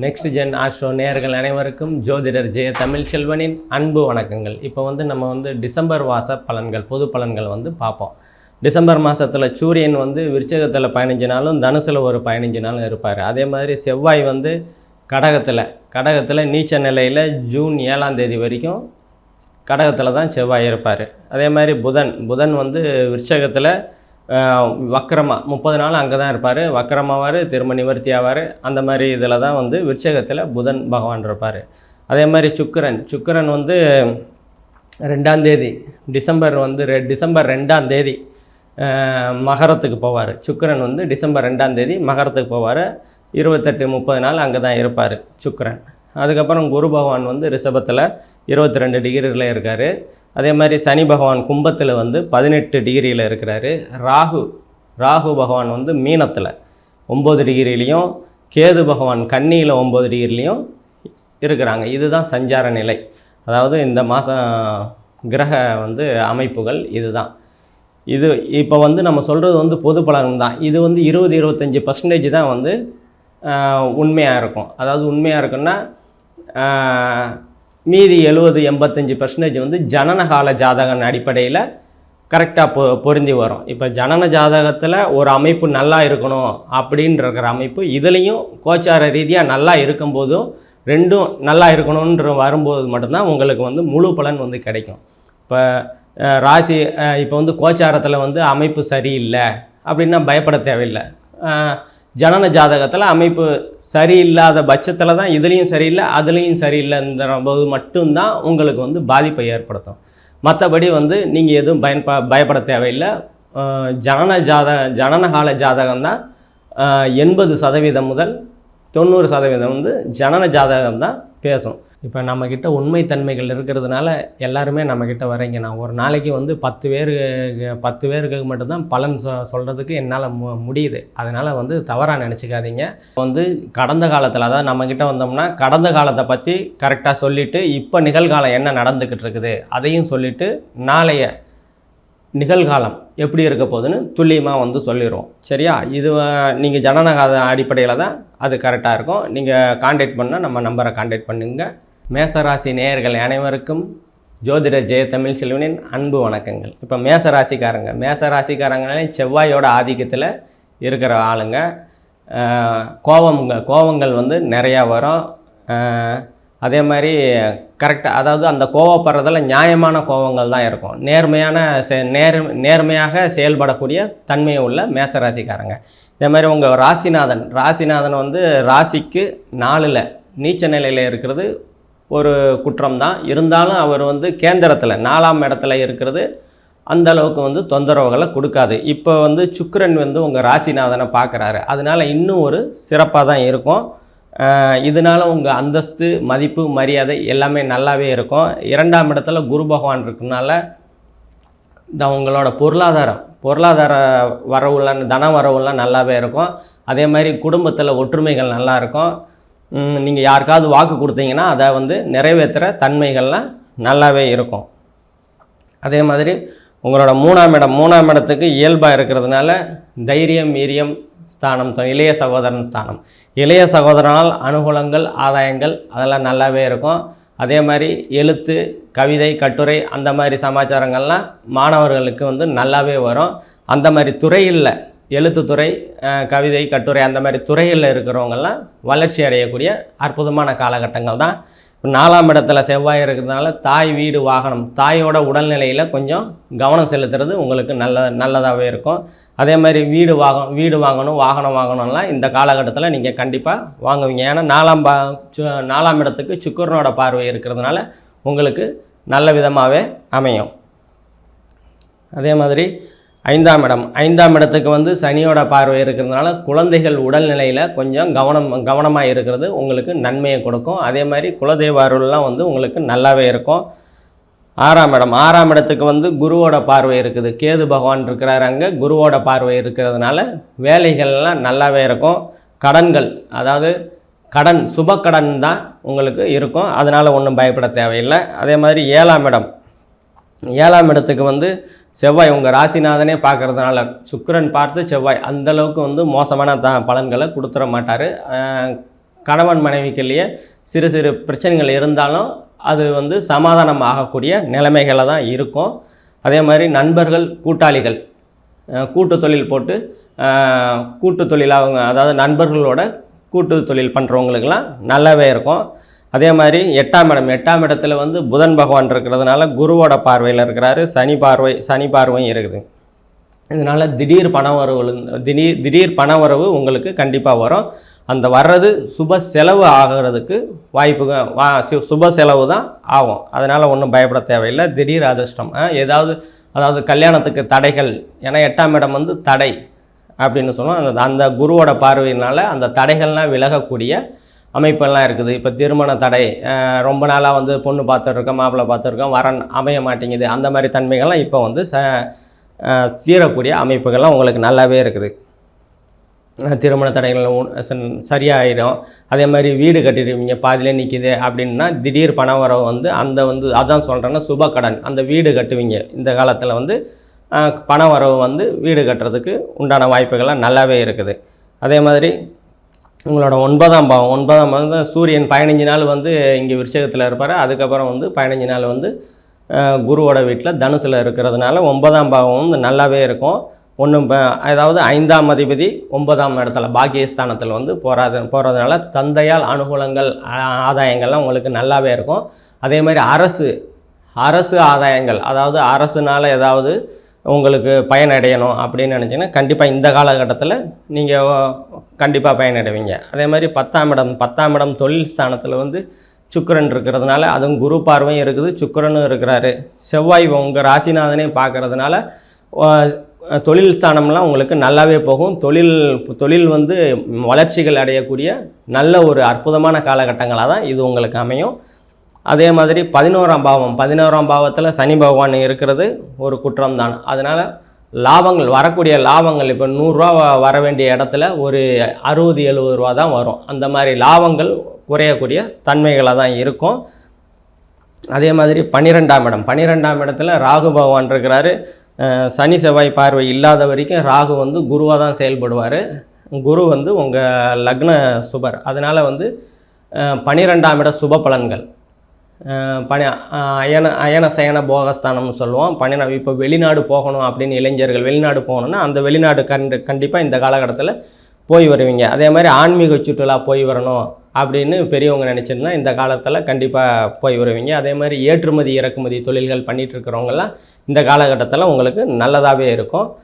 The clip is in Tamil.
நெக்ஸ்ட் ஜென் ஆஸ்ட்ரோ நேர்கள் அனைவருக்கும் ஜோதிடர் ஜெய தமிழ் செல்வனின் அன்பு வணக்கங்கள். இப்போ வந்து நம்ம வந்து டிசம்பர் மாத பலன்கள் பொது பலன்கள் வந்து பார்ப்போம். டிசம்பர் மாதத்தில் சூரியன் வந்து விருச்சகத்தில் பதினஞ்சு நாளும் தனுசில் ஒரு பதினஞ்சு நாளும் இருப்பார். அதே மாதிரி செவ்வாய் வந்து கடகத்தில் கடகத்தில் நீச்ச நிலையில் ஜூன் ஏழாம் தேதி வரைக்கும் கடகத்தில் தான் செவ்வாய் இருப்பார். அதே மாதிரி புதன் புதன் வந்து விருச்சகத்தில் வக்கரமாக முப்பது நாள் அங்கே தான் இருப்பார் வக்கரமாவார் திரும்ப நிவர்த்தி ஆவார். அந்த மாதிரி இதில் தான் வந்து விருச்சகத்தில் புதன் பகவான் இருப்பார். அதே மாதிரி சுக்கிரன். சுக்கிரன் வந்து ரெண்டாம் தேதி டிசம்பர் வந்து ரெ டிசம்பர் ரெண்டாம் தேதி மகரத்துக்கு போவார். சுக்கிரன் வந்து டிசம்பர் ரெண்டாம் தேதி மகரத்துக்கு போவார். இருபத்தெட்டு முப்பது நாள் அங்கே தான் இருப்பார் சுக்கரன். அதுக்கப்புறம் குரு பகவான் வந்து ரிஷபத்தில் இருபத்தி ரெண்டு டிகிரியில் இருக்கார். அதே மாதிரி சனி பகவான் கும்பத்தில் வந்து பதினெட்டு டிகிரியில் இருக்கிறாரு. ராகு ராகு பகவான் வந்து மீனத்தில் ஒம்பது டிகிரிலையும் கேது பகவான் கன்னியில் ஒம்பது டிகிரிலையும் இருக்கிறாங்க. இதுதான் சஞ்சார நிலை. அதாவது இந்த மாதம் கிரக வந்து அமைப்புகள் இதுதான். இது இப்போ வந்து நம்ம சொல்கிறது வந்து பொது பலன் தான். இது வந்து இருபது இருபத்தஞ்சி பர்சன்டேஜ் தான் வந்து உண்மையாக இருக்கும். அதாவது உண்மையாக இருக்குன்னா மீதி எழுபது எண்பத்தஞ்சு பர்சன்டேஜ் வந்து ஜனனகால ஜாதகன் அடிப்படையில் கரெக்டாக பொ பொருந்தி வரும். இப்போ ஜனன ஜாதகத்தில் ஒரு அமைப்பு நல்லா இருக்கணும் அப்படின்ற அமைப்பு இதுலேயும் கோச்சார ரீதியாக நல்லா இருக்கும்போதும் ரெண்டும் நல்லா இருக்கணுன்ற வரும்போது மட்டும்தான் உங்களுக்கு வந்து முழு பலன் வந்து கிடைக்கும். இப்போ ராசி இப்போ வந்து கோச்சாரத்தில் வந்து அமைப்பு சரியில்லை அப்படின்னா பயப்பட தேவையில்லை. ஜனன ஜாதகத்தில் அமைப்பு சரியில்லாத பட்சத்தில் தான் இதுலேயும் சரியில்லை அதுலேயும் சரியில்லைன்ற போது மட்டும்தான் உங்களுக்கு வந்து பாதிப்பை ஏற்படுத்தும். மற்றபடி வந்து நீங்கள் எதுவும் பயன்ப பயப்பட தேவையில்லை. ஜனன ஜாத ஜனனகால ஜாதகம் தான் எண்பது சதவீதம் முதல் தொண்ணூறு சதவீதம் வந்து ஜனன ஜாதகம் தான் பேசும். இப்போ நம்மக்கிட்ட உண்மைத்தன்மைகள் இருக்கிறதுனால எல்லாருமே நம்மக்கிட்ட வரீங்க நான் ஒரு நாளைக்கு வந்து பத்து பேர் பத்து பேருக்கு மட்டும்தான் பலன் சொ சொல்கிறதுக்கு என்னால் மு முடியுது. அதனால் வந்து தவறாக நினச்சிக்காதீங்க. வந்து கடந்த காலத்தில் அதாவது நம்மக்கிட்ட வந்தோம்னா கடந்த காலத்தை பற்றி கரெக்டாக சொல்லிவிட்டு இப்போ நிகழ்காலம் என்ன நடந்துக்கிட்டு இருக்குது அதையும் சொல்லிவிட்டு நாளைய நிகழ்காலம் எப்படி இருக்க போகுதுன்னு துல்லியமாக வந்து சொல்லிடுவோம் சரியா? இது நீங்கள் ஜனநாயக அடிப்படையில் தான் அது கரெக்டாக இருக்கும். நீங்கள் காண்டாக்ட் பண்ணால் நம்ம நம்பரை காண்டாக்ட் பண்ணுங்கள் மேசராசி நேயர்கள் அனைவருக்கும் ஜோதிடர் ஜெய தமிழ் செல்வனின் அன்பு வணக்கங்கள். இப்போ மேசராசிக்காரங்க. மேசராசிக்காரங்கனாலே செவ்வாயோட ஆதிக்கத்தில் இருக்கிற ஆளுங்க. ஆஹ் கோவங்கள் வந்து நிறையா வரும். அதே மாதிரி கரெக்டாக அதாவது அந்த கோவப்படுறதில் நியாயமான கோவங்கள் தான் இருக்கும். நேர்மையான செ நேர் நேர்மையாக செயல்படக்கூடிய தன்மை உள்ள மேசராசிக்காரங்க. இதே மாதிரி உங்கள் ராசிநாதன். ராசிநாதன் வந்து ராசிக்கு நாலில் நீச்ச நிலையில் இருக்கிறது ஒரு குற்றம் தான் இருந்தாலும் அவர் வந்து கேந்திரத்தில் நாலாம் இடத்துல இருக்கிறது அந்த அளவுக்கு வந்து தொந்தரவுகளை கொடுக்காது. இப்போ வந்து சுக்கரன் வந்து உங்கள் ராசிநாதனை பார்க்குறாரு. அதனால இன்னும் ஒரு சிறப்பாக தான் இருக்கும். இதனால் இதனால உங்கள் அந்தஸ்து மதிப்பு மரியாதை எல்லாமே நல்லாவே இருக்கும். இரண்டாம் இடத்துல குரு பகவான் இருக்கனால இந்த உங்களோட பொருளாதாரம் பொருளாதார வரவுலாம் தன வரவுலாம் நல்லாவே இருக்கும். அதே மாதிரி குடும்பத்தில் ஒற்றுமைகள் நல்லா இருக்கும். நீங்கள் யாருக்காவது வாக்கு கொடுத்தீங்கன்னா அதை வந்து நிறைவேற்றுற தன்மைகள்லாம் நல்லாவே இருக்கும். அதே மாதிரி உங்களோட மூணாம் இடம் மூணாம் இடத்துக்கு இயல்பாக இருக்கிறதுனால தைரியம் வீரியம் ஸ்தானம் சொ- இளைய சகோதரன் ஸ்தானம். இளைய சகோதரனால் அனுகூலங்கள் ஆதாயங்கள் அதெல்லாம் நல்லாவே இருக்கும். அதே மாதிரி எழுத்து கவிதை கட்டுரை அந்த மாதிரி சமாச்சாரங்கள்லாம் மாணவர்களுக்கு வந்து நல்லாவே வரும். அந்த மாதிரி துறையில் எழுத்துத்துறை கவிதை கட்டுரை அந்த மாதிரி துறையில் இருக்கிறவங்கெல்லாம் வளர்ச்சி அடையக்கூடிய அற்புதமான காலகட்டங்கள் தான். நாலாம் இடத்துல செவ்வாய் இருக்கிறதுனால தாய் வீடு வாகனம் தாயோட உடல்நிலையில் கொஞ்சம் கவனம் செலுத்துறது உங்களுக்கு நல்ல நல்லதாகவே இருக்கும். அதே மாதிரி வீடு வாகனம் வீடு வாங்கணும் வாகனம் வாங்கணும்லாம் இந்த காலகட்டத்தில் நீங்கள் கண்டிப்பாக வாங்குவீங்க. ஏன்னா நாலாம் பா சு- நாலாம் இடத்துக்கு சுக்கரனோட பார்வை இருக்கிறதுனால உங்களுக்கு நல்ல விதமாகவே அமையும். அதே மாதிரி ஐந்தாம் இடம். ஐந்தாம் இடத்துக்கு வந்து சனியோட பார்வை இருக்கிறதுனால குழந்தைகள் உடல்நிலையில் கொஞ்சம் கவனம் கவனமாக இருக்கிறது உங்களுக்கு நன்மையை கொடுக்கும். அதே மாதிரி குலதெய்வ அருள்லாம் வந்து உங்களுக்கு நல்லாவே இருக்கும். ஆறாம் இடம். ஆறாம் இடத்துக்கு வந்து குருவோட பார்வை இருக்குது. கேது பகவான் இருக்கிறார் அங்கே. குருவோட பார்வை இருக்கிறதுனால வேலைகள்லாம் நல்லாவே இருக்கும். கடன்கள் அதாவது கடன் சுப கடன் தான் உங்களுக்கு இருக்கும். அதனால் ஒன்றும் பயப்பட தேவையில்லை. அதே மாதிரி ஏழாம் இடம். ஏழாம் இடத்துக்கு வந்து செவ்வாய் உங்கள் ராசிநாதனே பார்க்கறதுனால சுக்கரன் பார்த்து செவ்வாய் அந்த அளவுக்கு வந்து மோசமான த பலன்களை கொடுத்துட மாட்டார். கணவன் மனைவிக்குள்ளேயே சிறு சிறு பிரச்சனைகள் இருந்தாலும் அது வந்து சமாதானம் ஆகக்கூடிய நிலைமைகளை தான் இருக்கும். அதே மாதிரி நண்பர்கள் கூட்டாளிகள் கூட்டு தொழில் போட்டு கூட்டு தொழில் அதாவது நண்பர்களோட கூட்டு தொழில் பண்ணுறவங்களுக்கெல்லாம் நல்லாவே இருக்கும். அதே மாதிரி எட்டாம் இடம். எட்டாம் இடத்துல வந்து புதன் பகவான் இருக்கிறதுனால குருவோட பார்வையில் இருக்கிறாரு. சனி பார்வை சனி பார்வையும் இருக்குது. இதனால் திடீர் பண வரவு திடீர் திடீர் பண வரவு உங்களுக்கு கண்டிப்பாக வரும். அந்த வர்றது சுப செலவு ஆகிறதுக்கு வாய்ப்புகள் வா சு- சுப செலவு தான் ஆகும். அதனால் ஒன்றும் பயப்பட தேவையில்லை. திடீர் அதிர்ஷ்டம். ஏதாவது அதாவது கல்யாணத்துக்கு தடைகள். ஏன்னா எட்டாம் இடம் வந்து தடை அப்படின்னு சொல்லுவோம். அந்த அந்த குருவோட பார்வையினால் அந்த தடைகள்லாம் விலகக்கூடிய அமைப்பெல்லாம் இருக்குது. இப்போ திருமண தடை ரொம்ப நாளாக வந்து பொண்ணு பார்த்துருக்கோம் மாப்பிள்ளை பார்த்துருக்கோம் வரன் அமைய மாட்டேங்குது. அந்த மாதிரி தன்மைகள்லாம் இப்போ வந்து ச சீரக்கூடிய தீரக்கூடிய அமைப்புகள்லாம் உங்களுக்கு நல்லாவே இருக்குது. திருமண தடைகள் சரியாயிடும் அதே மாதிரி வீடு கட்டிடுவீங்க பாதியிலே நிற்கிது அப்படின்னா திடீர் பண வரவு வந்து அந்த வந்து அதான் சொல்கிறேன்னா சுப கடன். அந்த வீடு கட்டுவீங்க. இந்த காலத்தில் வந்து பண வரவு வந்து வீடு கட்டுறதுக்கு உண்டான வாய்ப்புகள்லாம் நல்லாவே இருக்குது. அதே மாதிரி உங்களோட ஒன்பதாம் பாவம் ஒன்பதாம் பாவம் தான் சூரியன் பதினஞ்சு நாள் வந்து இங்கே விருச்சகத்தில் இருப்பார். அதுக்கப்புறம் வந்து பதினஞ்சு நாள் வந்து குருவோட வீட்டில் தனுசில் இருக்கிறதுனால ஒன்பதாம் பாவம் வந்து நல்லாவே இருக்கும். ஒன்றும் அதாவது ஐந்தாம் அதிபதி ஒன்பதாம் இடத்துல பாக்கியஸ்தானத்தில் வந்து போகாது போகிறதுனால தந்தையால் அனுகூலங்கள் ஆதாயங்கள்லாம் உங்களுக்கு நல்லாவே இருக்கும். அதே மாதிரி அரசு அரசு ஆதாயங்கள் அதாவது அரசுனால் ஏதாவது உங்களுக்கு பயனடையணும் அப்படின்னு நினச்சிங்கன்னா கண்டிப்பாக இந்த காலகட்டத்தில் நீங்கள் கண்டிப்பாக பயனடைவீங்க. அதே மாதிரி பத்தாம் இடம் பத்தாம் இடம் தொழில் ஸ்தானத்தில் வந்து சுக்கிரன் இருக்கிறதுனால அதுவும் குரு பார்வையும் இருக்குது சுக்கிரனும் இருக்கிறாரு. செவ்வாய் உங்கள் ராசிநாதனே பார்க்கறதுனால தொழில் ஸ்தானம்லாம் உங்களுக்கு நல்லாவே போகும். தொழில் தொழில் வந்து வளர்ச்சிகள் அடையக்கூடிய நல்ல ஒரு அற்புதமான காலகட்டங்களாக தான் இது உங்களுக்கு அமையும். அதே மாதிரி பதினோராம் பாவம். பதினோராம் பாவத்தில் சனி பகவான் இருக்கிறது ஒரு குற்றம் தான் அதனால் லாபங்கள் வரக்கூடிய லாபங்கள் இப்போ நூறுரூவா வர வேண்டிய இடத்துல ஒரு அறுபது எழுபது ரூபா தான் வரும். அந்த மாதிரி லாபங்கள் குறையக்கூடிய தன்மைகளாக தான் இருக்கும். அதே மாதிரி பன்னிரெண்டாம் இடம். பன்னிரெண்டாம் இடத்துல ராகு பகவான் இருக்கிறாரு. சனி செவ்வாய் பார்வை இல்லாத வரைக்கும் ராகு வந்து குருவாக தான் செயல்படுவார். குரு வந்து உங்கள் லக்ன சுபர். அதனால் வந்து பன்னிரெண்டாம் இட சுப பலன்கள். அஹ் பனி அயன அயன சயன போகஸ்தானம்னு சொல்லுவோம். பன்னிர இப்போ வெளிநாடு போகணும் அப்படின்னு இளைஞர்கள் வெளிநாடு போகணுன்னா அந்த வெளிநாடு கண்டு கண்டிப்பாக இந்த காலகட்டத்தில் போய் வருவீங்க. அதே மாதிரி ஆன்மீக சுற்றுலா போய் வரணும் அப்படின்னு பெரியவங்க நினச்சிருந்தா இந்த காலத்தில் கண்டிப்பாக போய் வருவீங்க. அதே மாதிரி ஏற்றுமதி இறக்குமதி தொழில்கள் பண்ணிகிட்ருக்கிறவங்கெல்லாம் இந்த காலகட்டத்தில் உங்களுக்கு நல்லதாகவே இருக்கும்.